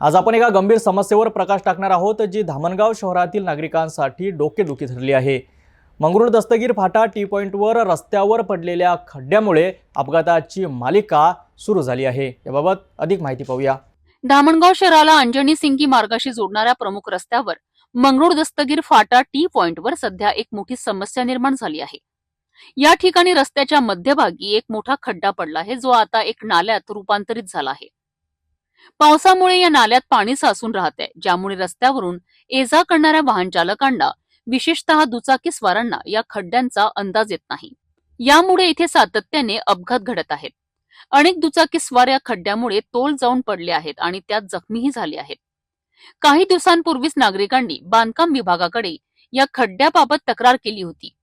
आज आपण एका गंभीर समस्येवर प्रकाश टाकणार आहोत जी धामणगाव शहरातील नागरिकांसाठी डोकेदुखी ठरली आहे. मंगरूळ दस्तगीर फाटा टी पॉईंटवर रस्त्यावर पडलेल्या खड्ड्यामुळे अपघाताची मालिका सुरू झाली आहे. याबाबत अधिक माहिती पाहूया. धामणगाव शहराला अंजनी सिंगी मार्गाशी जोडणाऱ्या प्रमुख रस्त्यावर मंगरूळ दस्तगीर फाटा टी पॉईंटवर सध्या एक मोठी समस्या निर्माण झाली आहे. या ठिकाणी रस्त्याच्या मध्यभागी एक मोठा खड्डा पडला आहे जो आता एक नाल्यात रूपांतरित झाला आहे. पावसामुळे या नाल्यात पाणी साचून राहत आहे ज्यामुळे रस्त्यावरून ये जा करणाऱ्या वाहन चालकांना विशेषतः दुचाकी स्वारांना या खड्ड्यांचा अंदाज येत नाही. यामुळे इथे सातत्याने अपघात घडत आहेत. अनेक दुचाकी स्वार या खड्ड्यामुळे तोल जाऊन पडले आहेत आणि त्यात जखमीही झाले आहेत. काही दिवसांपूर्वीच नागरिकांनी बांधकाम विभागाकडे या खड्ड्याबाबत तक्रार केली होती.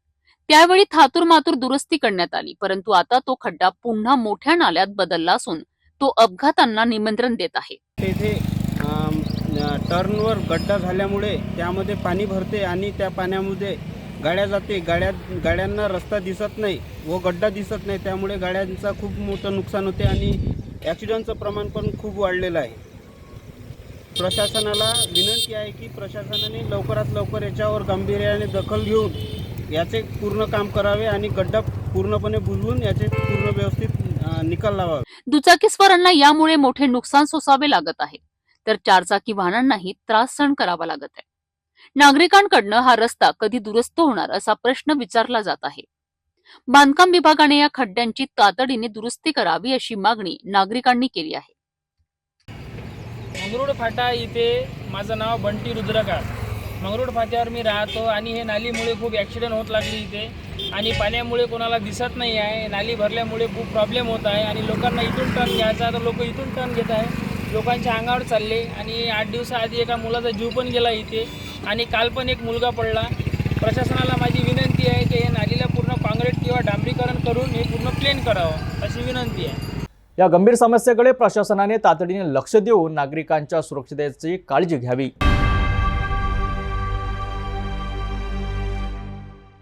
त्यावेळी थातूर मातूर दुरुस्ती करण्यात आली परंतु आता तो खड्डा पुन्हा मोठ्या नाल्यात बदलला असून तो अपघातांना निमंत्रण देत आहे. तेथे टर्नवर गड्डा झाल्यामुळे त्यामध्ये पाणी भरते आणि त्या पाण्यामध्ये गाड्या जाते. गाड्या गाड्यांना रस्ता दिसत नाही व गड्डा दिसत नाही. त्यामुळे गाड्यांचा खूप मोठं नुकसान होते आणि ॲक्सिडेंटचं प्रमाण पण खूप वाढलेलं आहे. प्रशासनाला विनंती आहे की प्रशासनाने लवकरात लवकर याच्यावर गांभीर्याने दखल घेऊन याचे पूर्ण काम करावे आणि गड्डा पूर्णपणे बुजवून याचे पूर्ण व्यवस्थित निकाल लावावे. दुचाकीस्वारांना यामुळे मोठे नुकसान सोसावे लागत आहे. तर चारचाकी वाहनांनाही त्रास सहन करावा लागत आहे. नागरिकांकडनं हा रस्ता कधी दुरुस्त होणार असा प्रश्न विचारला जात आहे. बांधकाम विभागाने या खड्ड्यांची तातडीने दुरुस्ती करावी अशी मागणी नागरिकांनी केली आहे. फाटा इथे माझं नाव बंटी रुद्रकार मंगरुळ फाट्यावर मी राहतो आणि हे नालीमुळे खूप ॲक्सिडेंट होत लागली इथे. आणि पाण्यामुळे कोणाला दिसत नाही आहे. नाली भरल्यामुळे खूप प्रॉब्लेम होत आहे. आणि लोकांना इथून टर्न घ्यायचा तर लोक इथून टर्न घेत आहे. लोकांच्या अंगावर चालले. आणि आठ दिवसाआधी एका मुलाचा जीव पण गेला इथे. आणि काल पण एक मुलगा पडला. प्रशासनाला माझी विनंती आहे की हे नालीला पूर्ण काँक्रीट किंवा डांबरीकरण करून हे पूर्ण प्लेन करावं अशी विनंती आहे. या गंभीर समस्येकडे प्रशासनाने तातडीने लक्ष देऊन नागरिकांच्या सुरक्षतेची काळजी घ्यावी.